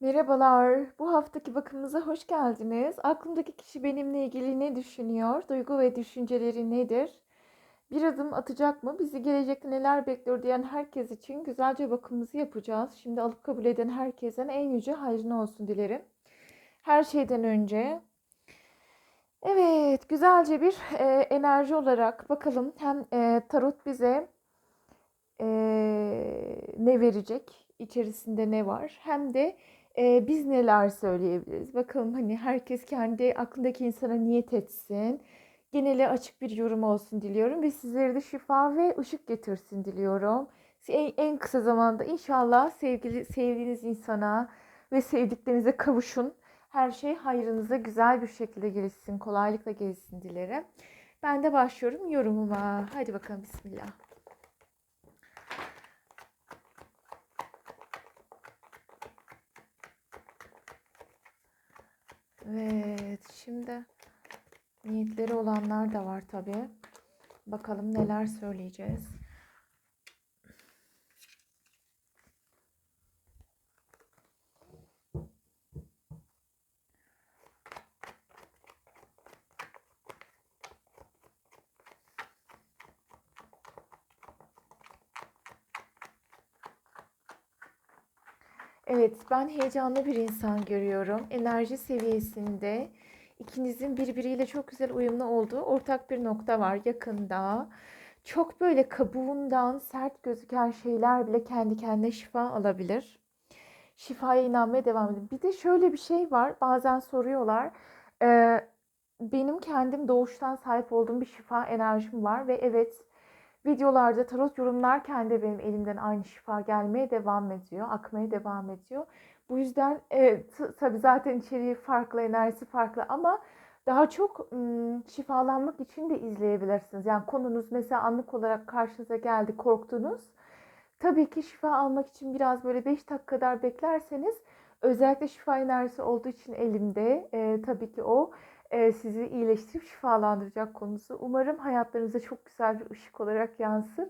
Merhabalar. Bu haftaki bakımımıza hoş geldiniz. Aklımdaki kişi benimle ilgili ne düşünüyor? Duygu ve düşünceleri nedir? Bir adım atacak mı? Bizi gelecekte neler bekliyor diyen herkes için güzelce bakımımızı yapacağız. Şimdi alıp kabul eden herkesten en yüce hayrına olsun dilerim. Her şeyden önce Evet, güzelce bir e, enerji olarak bakalım hem e, tarot bize e, ne verecek, içerisinde ne var, hem de e, biz neler söyleyebiliriz. Bakalım hani herkes kendi aklındaki insana niyet etsin. Genele açık bir yorum olsun diliyorum ve sizlere de şifa ve ışık getirsin diliyorum. En, en kısa zamanda inşallah sevgili sevdiğiniz insana ve sevdiklerinize kavuşun. Her şey hayrınıza güzel bir şekilde gelişsin, kolaylıkla gelişsin dilerim. Ben de başlıyorum yorumuma. Hadi bakalım bismillah. Evet, şimdi niyetleri olanlar da var tabii. Bakalım neler söyleyeceğiz. Evet, ben heyecanlı bir insan görüyorum. Enerji seviyesinde ikinizin birbiriyle çok güzel uyumlu olduğu ortak bir nokta var yakında. Çok böyle kabuğundan sert gözüken şeyler bile kendi kendine şifa alabilir. Şifaya inanmaya devam edin. Bir de şöyle bir şey var. Bazen soruyorlar. Ee, benim kendim doğuştan sahip olduğum bir şifa enerjim var ve evet Videolarda tarot yorumlarken de benim elimden aynı şifa gelmeye devam ediyor, akmaya devam ediyor. Bu yüzden e, tabii zaten içeriği farklı, enerjisi farklı ama daha çok ım, şifalanmak için de izleyebilirsiniz. Yani konunuz mesela anlık olarak karşınıza geldi, korktunuz. Tabii ki şifa almak için biraz böyle 5 dakika kadar beklerseniz özellikle şifa enerjisi olduğu için elimde e, tabii ki o e, sizi iyileştirip şifalandıracak konusu. Umarım hayatlarınıza çok güzel bir ışık olarak yansır.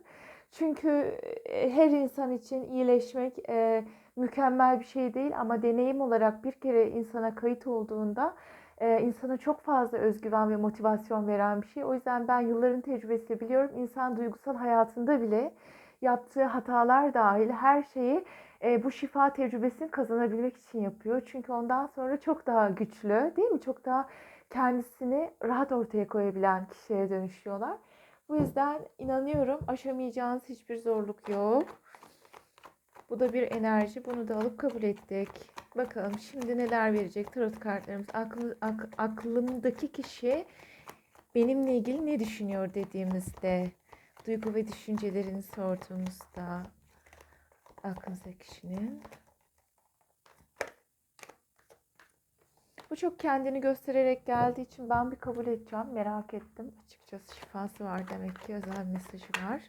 Çünkü e, her insan için iyileşmek e, mükemmel bir şey değil ama deneyim olarak bir kere insana kayıt olduğunda insana çok fazla özgüven ve motivasyon veren bir şey. O yüzden ben yılların tecrübesiyle biliyorum insan duygusal hayatında bile yaptığı hatalar dahil her şeyi bu şifa tecrübesini kazanabilmek için yapıyor. Çünkü ondan sonra çok daha güçlü değil mi? Çok daha kendisini rahat ortaya koyabilen kişiye dönüşüyorlar. Bu yüzden inanıyorum aşamayacağınız hiçbir zorluk yok. Bu da bir enerji. Bunu da alıp kabul ettik. Bakalım şimdi neler verecek tarot kartlarımız. Aklı, ak, aklımdaki kişi benimle ilgili ne düşünüyor dediğimizde, duygu ve düşüncelerini sorduğumuzda aklınızdaki kişinin Bu çok kendini göstererek geldiği için ben bir kabul edeceğim. Merak ettim. Açıkçası şifası var demek ki. Özel mesajı var.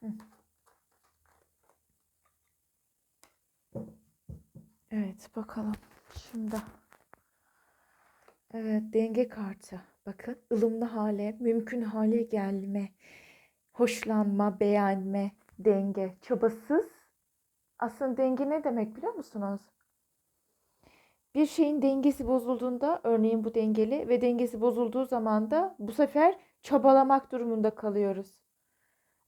Hı. Evet bakalım. Şimdi. Evet denge kartı. Bakın ılımlı hale, mümkün hale gelme, hoşlanma, beğenme, denge, çabasız. Aslında denge ne demek biliyor musunuz? Bir şeyin dengesi bozulduğunda örneğin bu dengeli ve dengesi bozulduğu zaman da bu sefer çabalamak durumunda kalıyoruz.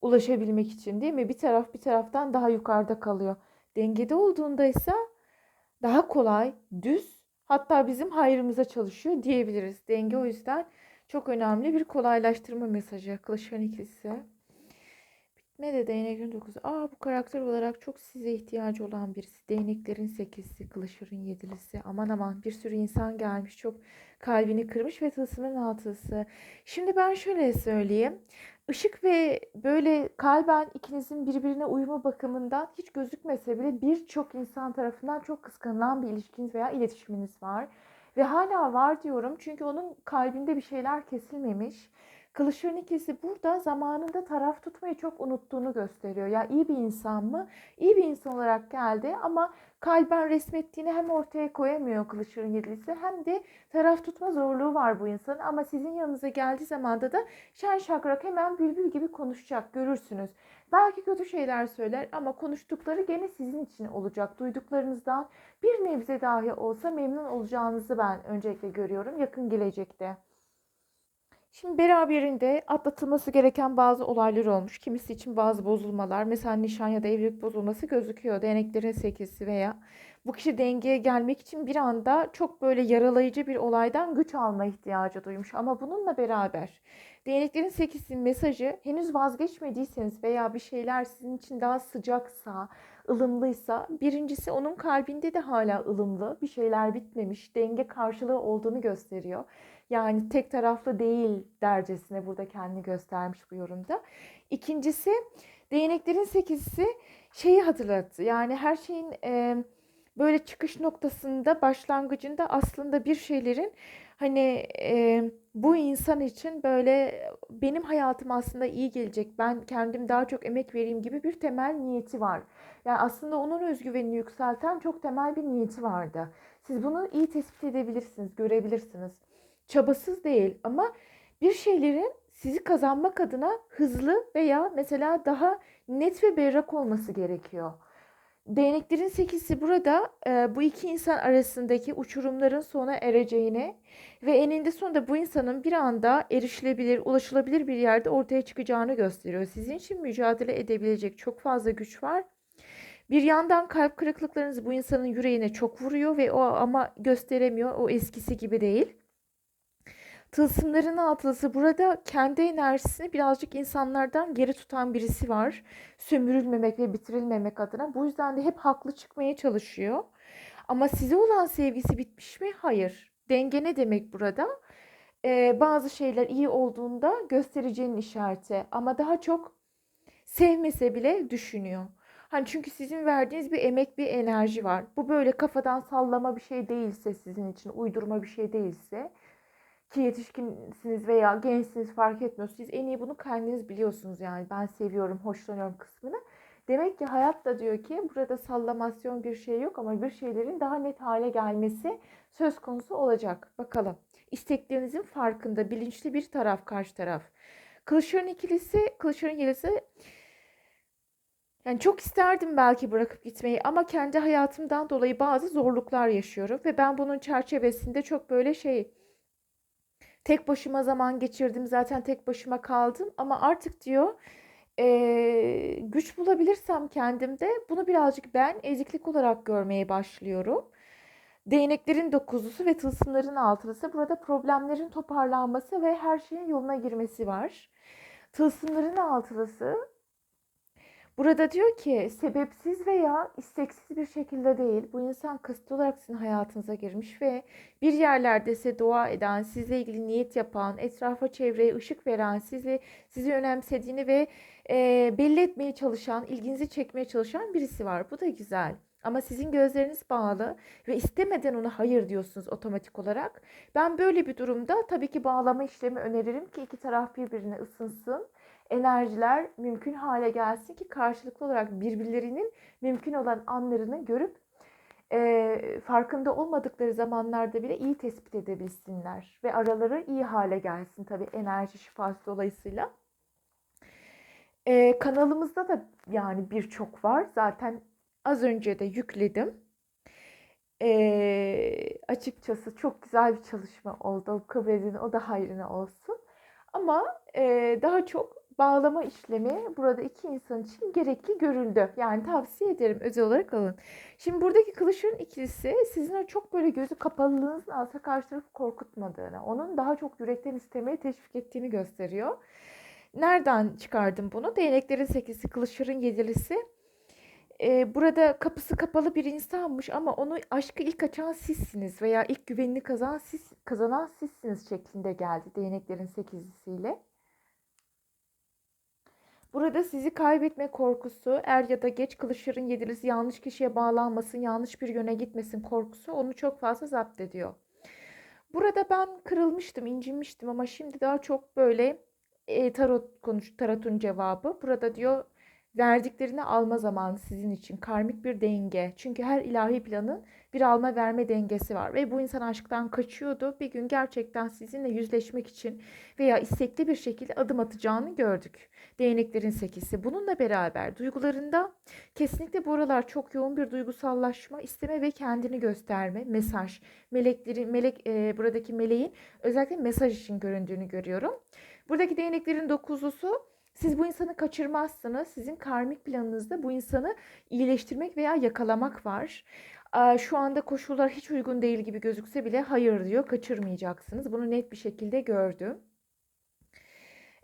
Ulaşabilmek için değil mi? Bir taraf bir taraftan daha yukarıda kalıyor. Dengede olduğunda ise daha kolay, düz hatta bizim hayrımıza çalışıyor diyebiliriz. Denge o yüzden çok önemli bir kolaylaştırma mesajı. Kılıçların ikilisi. Bitme de değneklerin dokuzu. Aa bu karakter olarak çok size ihtiyacı olan birisi. Değneklerin sekizisi, kılıçların yedilisi. Aman aman bir sürü insan gelmiş. Çok kalbini kırmış ve tılsımın altısı. Şimdi ben şöyle söyleyeyim. Işık ve böyle kalben ikinizin birbirine uyumu bakımından hiç gözükmese bile birçok insan tarafından çok kıskanılan bir ilişkiniz veya iletişiminiz var. Ve hala var diyorum çünkü onun kalbinde bir şeyler kesilmemiş. Kılıçların ikisi burada zamanında taraf tutmayı çok unuttuğunu gösteriyor. Ya iyi bir insan mı? İyi bir insan olarak geldi ama kalben resmettiğini hem ortaya koyamıyor Kılıçların yedilisi hem de taraf tutma zorluğu var bu insanın. Ama sizin yanınıza geldiği zamanda da şen şakrak hemen bülbül gibi konuşacak görürsünüz. Belki kötü şeyler söyler ama konuştukları gene sizin için olacak. Duyduklarınızdan bir nebze dahi olsa memnun olacağınızı ben öncelikle görüyorum yakın gelecekte. Şimdi beraberinde atlatılması gereken bazı olaylar olmuş. Kimisi için bazı bozulmalar. Mesela nişan ya da evlilik bozulması gözüküyor. Değneklerin sekizisi veya bu kişi dengeye gelmek için bir anda çok böyle yaralayıcı bir olaydan güç alma ihtiyacı duymuş. Ama bununla beraber değneklerin sekizinin mesajı henüz vazgeçmediyseniz veya bir şeyler sizin için daha sıcaksa, ılımlıysa birincisi onun kalbinde de hala ılımlı. Bir şeyler bitmemiş, denge karşılığı olduğunu gösteriyor. Yani tek taraflı değil dercesine burada kendini göstermiş bu yorumda. İkincisi değneklerin sekizisi şeyi hatırlattı. Yani her şeyin e, böyle çıkış noktasında başlangıcında aslında bir şeylerin hani e, bu insan için böyle benim hayatım aslında iyi gelecek. Ben kendim daha çok emek vereyim gibi bir temel niyeti var. Yani aslında onun özgüvenini yükselten çok temel bir niyeti vardı. Siz bunu iyi tespit edebilirsiniz, görebilirsiniz çabasız değil ama bir şeylerin sizi kazanmak adına hızlı veya mesela daha net ve berrak olması gerekiyor. Değneklerin sekisi burada e, bu iki insan arasındaki uçurumların sona ereceğini ve eninde sonunda bu insanın bir anda erişilebilir, ulaşılabilir bir yerde ortaya çıkacağını gösteriyor. Sizin için mücadele edebilecek çok fazla güç var. Bir yandan kalp kırıklıklarınız bu insanın yüreğine çok vuruyor ve o ama gösteremiyor. O eskisi gibi değil. Tılsımların altılısı burada kendi enerjisini birazcık insanlardan geri tutan birisi var. Sömürülmemek ve bitirilmemek adına. Bu yüzden de hep haklı çıkmaya çalışıyor. Ama size olan sevgisi bitmiş mi? Hayır. Denge ne demek burada? Ee, bazı şeyler iyi olduğunda göstereceğinin işareti. Ama daha çok sevmese bile düşünüyor. Hani çünkü sizin verdiğiniz bir emek, bir enerji var. Bu böyle kafadan sallama bir şey değilse sizin için, uydurma bir şey değilse ki yetişkinsiniz veya gençsiniz fark etmiyor. Siz en iyi bunu kendiniz biliyorsunuz yani. Ben seviyorum, hoşlanıyorum kısmını. Demek ki hayat da diyor ki burada sallamasyon bir şey yok ama bir şeylerin daha net hale gelmesi söz konusu olacak. Bakalım. İsteklerinizin farkında bilinçli bir taraf karşı taraf. Kılıçların ikilisi, kılıçların yelisi yani çok isterdim belki bırakıp gitmeyi ama kendi hayatımdan dolayı bazı zorluklar yaşıyorum ve ben bunun çerçevesinde çok böyle şey Tek başıma zaman geçirdim. Zaten tek başıma kaldım. Ama artık diyor e, güç bulabilirsem kendimde bunu birazcık ben eziklik olarak görmeye başlıyorum. Değneklerin dokuzusu ve tılsımların altılısı. Burada problemlerin toparlanması ve her şeyin yoluna girmesi var. Tılsımların altılısı Burada diyor ki sebepsiz veya isteksiz bir şekilde değil bu insan kasıtlı olarak sizin hayatınıza girmiş ve bir yerlerde size dua eden, sizle ilgili niyet yapan, etrafa çevreye ışık veren, sizi sizi önemsediğini ve e, belli etmeye çalışan, ilginizi çekmeye çalışan birisi var. Bu da güzel. Ama sizin gözleriniz bağlı ve istemeden ona hayır diyorsunuz otomatik olarak. Ben böyle bir durumda tabii ki bağlama işlemi öneririm ki iki taraf birbirine ısınsın enerjiler mümkün hale gelsin ki karşılıklı olarak birbirlerinin mümkün olan anlarını görüp e, farkında olmadıkları zamanlarda bile iyi tespit edebilsinler ve araları iyi hale gelsin tabi enerji şifası dolayısıyla. E, kanalımızda da yani birçok var zaten az önce de yükledim. E, açıkçası çok güzel bir çalışma oldu. Kabul edin, o da hayrına olsun. Ama e, daha çok bağlama işlemi burada iki insan için gerekli görüldü. Yani tavsiye ederim özel olarak alın. Şimdi buradaki kılıçların ikilisi sizin o çok böyle gözü kapalılığınızın aslında karşı tarafı korkutmadığını, onun daha çok yürekten istemeyi teşvik ettiğini gösteriyor. Nereden çıkardım bunu? Değneklerin sekisi, kılıçların yedilisi. Ee, burada kapısı kapalı bir insanmış ama onu aşkı ilk açan sizsiniz veya ilk güvenini kazanan, siz, kazanan sizsiniz şeklinde geldi değneklerin sekizlisiyle. Burada sizi kaybetme korkusu, er ya da geç kılıçların yedilisi yanlış kişiye bağlanmasın, yanlış bir yöne gitmesin korkusu onu çok fazla zapt ediyor. Burada ben kırılmıştım, incinmiştim ama şimdi daha çok böyle e, tarot konuş tarotun cevabı. Burada diyor verdiklerini alma zamanı sizin için karmik bir denge. Çünkü her ilahi planın bir alma verme dengesi var ve bu insan aşktan kaçıyordu. Bir gün gerçekten sizinle yüzleşmek için veya istekli bir şekilde adım atacağını gördük. Değneklerin sekisi. Bununla beraber duygularında kesinlikle bu aralar çok yoğun bir duygusallaşma, isteme ve kendini gösterme, mesaj. Meleklerin melek e, buradaki meleğin özellikle mesaj için göründüğünü görüyorum. Buradaki değneklerin dokuzlusu siz bu insanı kaçırmazsınız. Sizin karmik planınızda bu insanı iyileştirmek veya yakalamak var. Şu anda koşullar hiç uygun değil gibi gözükse bile hayır diyor kaçırmayacaksınız. Bunu net bir şekilde gördüm.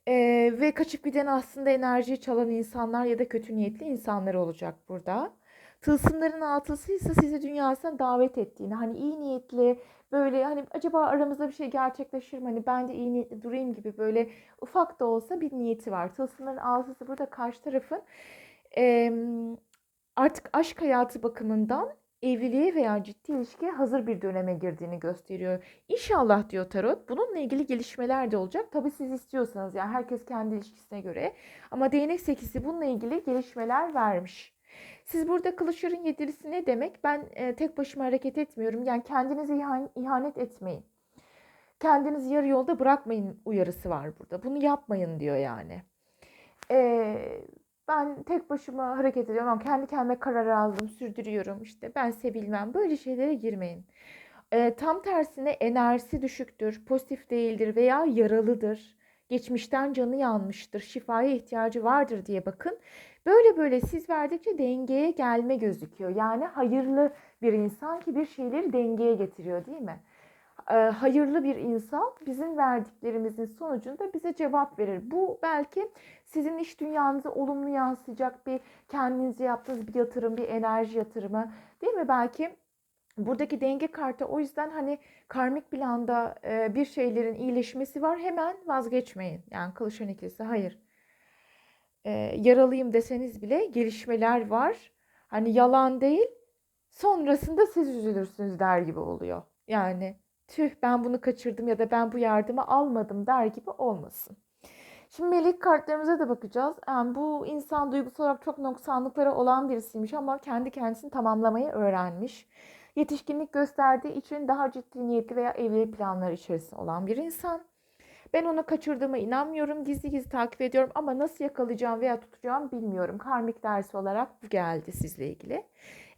Ee, ve kaçıp giden aslında enerjiyi çalan insanlar ya da kötü niyetli insanlar olacak burada. Tılsımların altısı ise sizi dünyasına davet ettiğini, hani iyi niyetli, böyle hani acaba aramızda bir şey gerçekleşir mi? Hani ben de iyi niyetli durayım gibi böyle ufak da olsa bir niyeti var. Tılsımların altısı burada karşı tarafın e, artık aşk hayatı bakımından evliliğe veya ciddi ilişkiye hazır bir döneme girdiğini gösteriyor. İnşallah diyor tarot. Bununla ilgili gelişmeler de olacak. Tabii siz istiyorsanız yani herkes kendi ilişkisine göre. Ama değnek sekisi bununla ilgili gelişmeler vermiş. Siz burada kılıçların yedilisi ne demek? Ben e, tek başıma hareket etmiyorum. Yani kendinize ihan, ihanet etmeyin. Kendinizi yarı yolda bırakmayın uyarısı var burada. Bunu yapmayın diyor yani. Ee, ben tek başıma hareket ediyorum ama kendi kendime karar aldım, sürdürüyorum. İşte ben sevilmem. Böyle şeylere girmeyin. Ee, tam tersine enerjisi düşüktür, pozitif değildir veya yaralıdır. Geçmişten canı yanmıştır, şifaya ihtiyacı vardır diye bakın. Böyle böyle siz verdikçe dengeye gelme gözüküyor. Yani hayırlı bir insan ki bir şeyleri dengeye getiriyor değil mi? Ee, hayırlı bir insan bizim verdiklerimizin sonucunda bize cevap verir. Bu belki sizin iş dünyanıza olumlu yansıyacak bir kendinize yaptığınız bir yatırım, bir enerji yatırımı değil mi? Belki buradaki denge kartı o yüzden hani karmik planda e, bir şeylerin iyileşmesi var hemen vazgeçmeyin. Yani kılıçın ikisi hayır e, yaralıyım deseniz bile gelişmeler var. Hani yalan değil. Sonrasında siz üzülürsünüz der gibi oluyor. Yani tüh ben bunu kaçırdım ya da ben bu yardımı almadım der gibi olmasın. Şimdi melek kartlarımıza da bakacağız. Yani bu insan duygusal olarak çok noksanlıkları olan birisiymiş ama kendi kendisini tamamlamayı öğrenmiş. Yetişkinlik gösterdiği için daha ciddi niyetli veya evlilik planları içerisinde olan bir insan. Ben onu kaçırdığıma inanmıyorum. Gizli gizli takip ediyorum ama nasıl yakalayacağım veya tutacağım bilmiyorum. Karmik dersi olarak bu geldi sizle ilgili.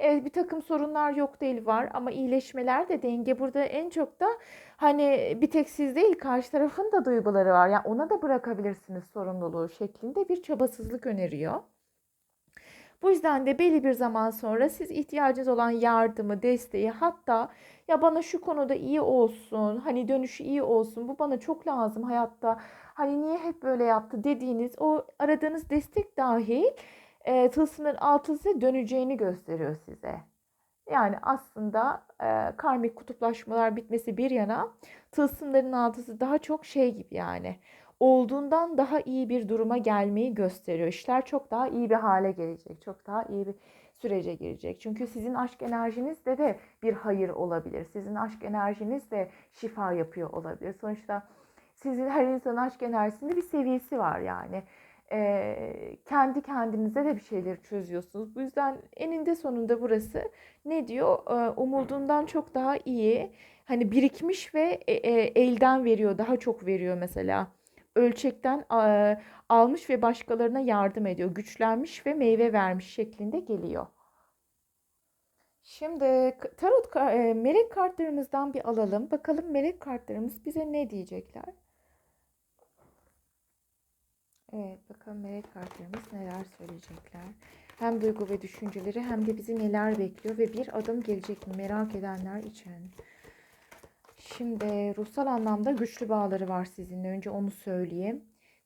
Evet bir takım sorunlar yok değil var ama iyileşmeler de denge burada en çok da hani bir tek siz değil karşı tarafın da duyguları var. Yani ona da bırakabilirsiniz sorumluluğu şeklinde bir çabasızlık öneriyor. Bu yüzden de belli bir zaman sonra siz ihtiyacınız olan yardımı, desteği hatta ya bana şu konuda iyi olsun, hani dönüşü iyi olsun, bu bana çok lazım hayatta. Hani niye hep böyle yaptı dediğiniz o aradığınız destek dahil e, tılsımların altısı döneceğini gösteriyor size. Yani aslında e, karmik kutuplaşmalar bitmesi bir yana tılsımların altısı daha çok şey gibi yani olduğundan daha iyi bir duruma gelmeyi gösteriyor. İşler çok daha iyi bir hale gelecek. Çok daha iyi bir sürece girecek. Çünkü sizin aşk enerjinizde de bir hayır olabilir. Sizin aşk enerjiniz de şifa yapıyor olabilir. Sonuçta sizin her insanın aşk enerjisinde bir seviyesi var yani. Ee, kendi kendinize de bir şeyleri çözüyorsunuz. Bu yüzden eninde sonunda burası ne diyor? Ee, umulduğundan çok daha iyi. Hani birikmiş ve e, e, elden veriyor. Daha çok veriyor mesela ölçekten almış ve başkalarına yardım ediyor. Güçlenmiş ve meyve vermiş şeklinde geliyor. Şimdi tarot e, melek kartlarımızdan bir alalım. Bakalım melek kartlarımız bize ne diyecekler? Evet bakalım melek kartlarımız neler söyleyecekler. Hem duygu ve düşünceleri hem de bizi neler bekliyor ve bir adım gelecek mi merak edenler için. Şimdi ruhsal anlamda güçlü bağları var sizinle. Önce onu söyleyeyim.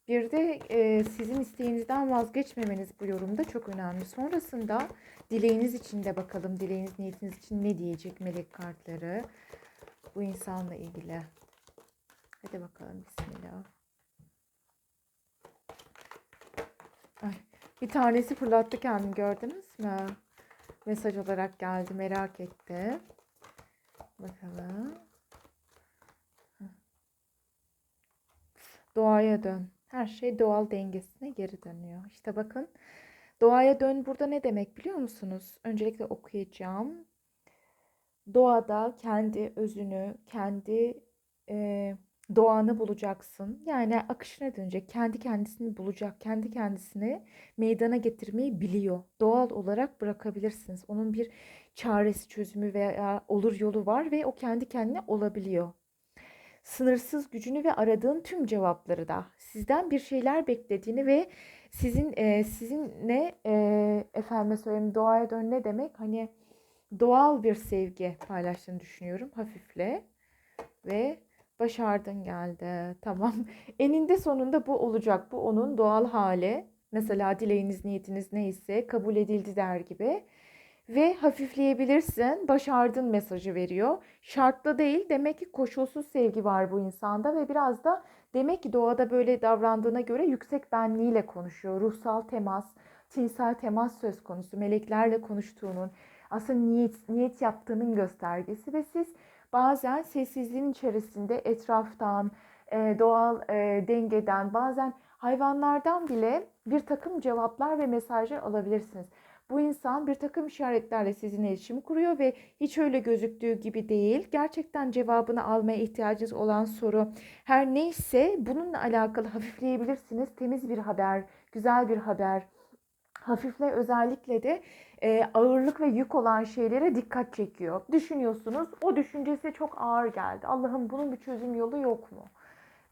Bir de e, sizin isteğinizden vazgeçmemeniz bu yorumda çok önemli. Sonrasında dileğiniz için de bakalım. Dileğiniz, niyetiniz için ne diyecek melek kartları bu insanla ilgili. Hadi bakalım bismillah. Ay, bir tanesi fırlattı kendini gördünüz mü? Mesaj olarak geldi merak etti. Bakalım. Doğaya dön. Her şey doğal dengesine geri dönüyor. İşte bakın doğaya dön burada ne demek biliyor musunuz? Öncelikle okuyacağım. Doğada kendi özünü, kendi e, doğanı bulacaksın. Yani akışına dönecek, kendi kendisini bulacak, kendi kendisini meydana getirmeyi biliyor. Doğal olarak bırakabilirsiniz. Onun bir çaresi, çözümü veya olur yolu var ve o kendi kendine olabiliyor. Sınırsız gücünü ve aradığın tüm cevapları da sizden bir şeyler beklediğini ve sizin e, sizinle e, efendime söyleyeyim doğaya dön ne demek? Hani doğal bir sevgi paylaştığını düşünüyorum hafifle ve başardın geldi. Tamam. Eninde sonunda bu olacak. Bu onun doğal hali. Mesela dileğiniz, niyetiniz neyse kabul edildi der gibi. Ve hafifleyebilirsin. Başardın mesajı veriyor. Şartlı değil. Demek ki koşulsuz sevgi var bu insanda ve biraz da demek ki doğada böyle davrandığına göre yüksek benliğiyle konuşuyor. Ruhsal temas, tinsel temas söz konusu. Meleklerle konuştuğunun, aslında niyet, niyet yaptığının göstergesi ve siz bazen sessizliğin içerisinde etraftan, e, doğal e, dengeden, bazen hayvanlardan bile bir takım cevaplar ve mesajlar alabilirsiniz. Bu insan bir takım işaretlerle sizinle iletişim kuruyor ve hiç öyle gözüktüğü gibi değil. Gerçekten cevabını almaya ihtiyacınız olan soru her neyse bununla alakalı hafifleyebilirsiniz. Temiz bir haber, güzel bir haber. Hafifle özellikle de e, ağırlık ve yük olan şeylere dikkat çekiyor. Düşünüyorsunuz, o düşüncesi çok ağır geldi. Allah'ım bunun bir çözüm yolu yok mu?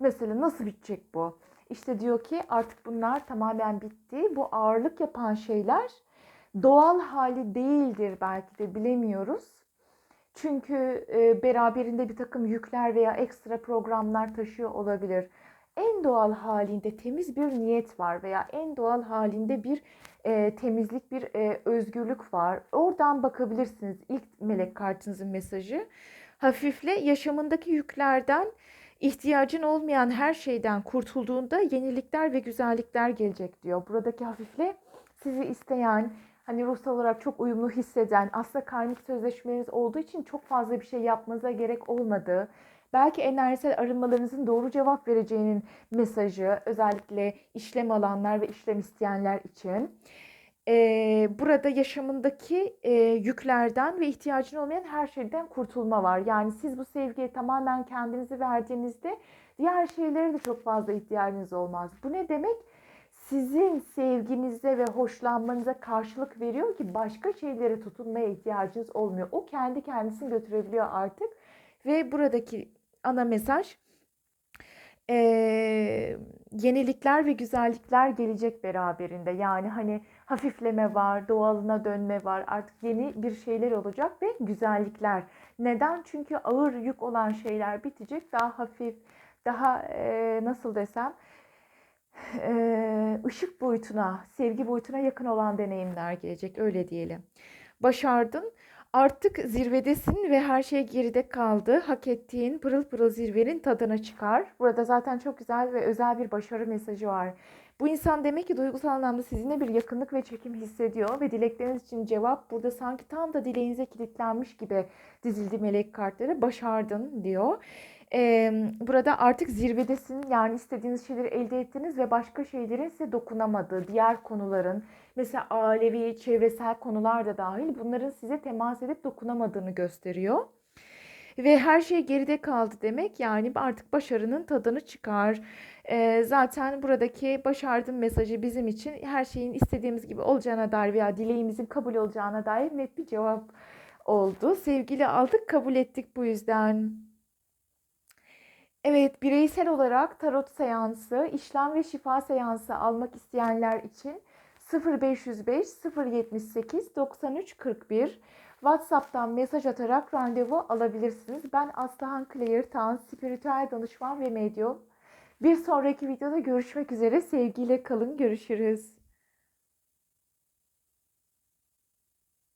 Mesela nasıl bitecek bu? İşte diyor ki artık bunlar tamamen bitti. Bu ağırlık yapan şeyler doğal hali değildir belki de bilemiyoruz. Çünkü e, beraberinde bir takım yükler veya ekstra programlar taşıyor olabilir. En doğal halinde temiz bir niyet var veya en doğal halinde bir e, temizlik, bir e, özgürlük var. Oradan bakabilirsiniz ilk melek kartınızın mesajı. Hafifle yaşamındaki yüklerden ihtiyacın olmayan her şeyden kurtulduğunda yenilikler ve güzellikler gelecek diyor. Buradaki hafifle sizi isteyen, hani ruhsal olarak çok uyumlu hisseden, aslında karmik sözleşmeleriniz olduğu için çok fazla bir şey yapmanıza gerek olmadığı, belki enerjisel arınmalarınızın doğru cevap vereceğinin mesajı özellikle işlem alanlar ve işlem isteyenler için. Ee, burada yaşamındaki e, yüklerden ve ihtiyacın olmayan her şeyden kurtulma var. Yani siz bu sevgiye tamamen kendinizi verdiğinizde diğer şeylere de çok fazla ihtiyacınız olmaz. Bu ne demek? Sizin sevginize ve hoşlanmanıza karşılık veriyor ki başka şeylere tutunmaya ihtiyacınız olmuyor. O kendi kendisini götürebiliyor artık. Ve buradaki ana mesaj e, yenilikler ve güzellikler gelecek beraberinde. Yani hani hafifleme var, doğalına dönme var. Artık yeni bir şeyler olacak ve güzellikler. Neden? Çünkü ağır yük olan şeyler bitecek. Daha hafif, daha e, nasıl desem e, ışık boyutuna, sevgi boyutuna yakın olan deneyimler gelecek. Öyle diyelim. Başardın. Artık zirvedesin ve her şey geride kaldı. Hak ettiğin pırıl pırıl zirvenin tadına çıkar. Burada zaten çok güzel ve özel bir başarı mesajı var. Bu insan demek ki duygusal anlamda sizinle bir yakınlık ve çekim hissediyor ve dilekleriniz için cevap burada sanki tam da dileğinize kilitlenmiş gibi dizildi melek kartları. Başardın diyor. Ee, burada artık zirvedesin yani istediğiniz şeyleri elde ettiniz ve başka şeylerin size dokunamadığı diğer konuların mesela ailevi, çevresel konular da dahil bunların size temas edip dokunamadığını gösteriyor. Ve her şey geride kaldı demek yani artık başarının tadını çıkar. Ee, zaten buradaki başardım mesajı bizim için her şeyin istediğimiz gibi olacağına dair veya dileğimizin kabul olacağına dair net bir cevap oldu. Sevgili aldık kabul ettik bu yüzden. Evet, bireysel olarak tarot seansı, işlem ve şifa seansı almak isteyenler için 0505 078 93 41 WhatsApp'tan mesaj atarak randevu alabilirsiniz. Ben Aslıhan Claire Tan, spiritüel danışman ve medyum. Bir sonraki videoda görüşmek üzere. Sevgiyle kalın. Görüşürüz.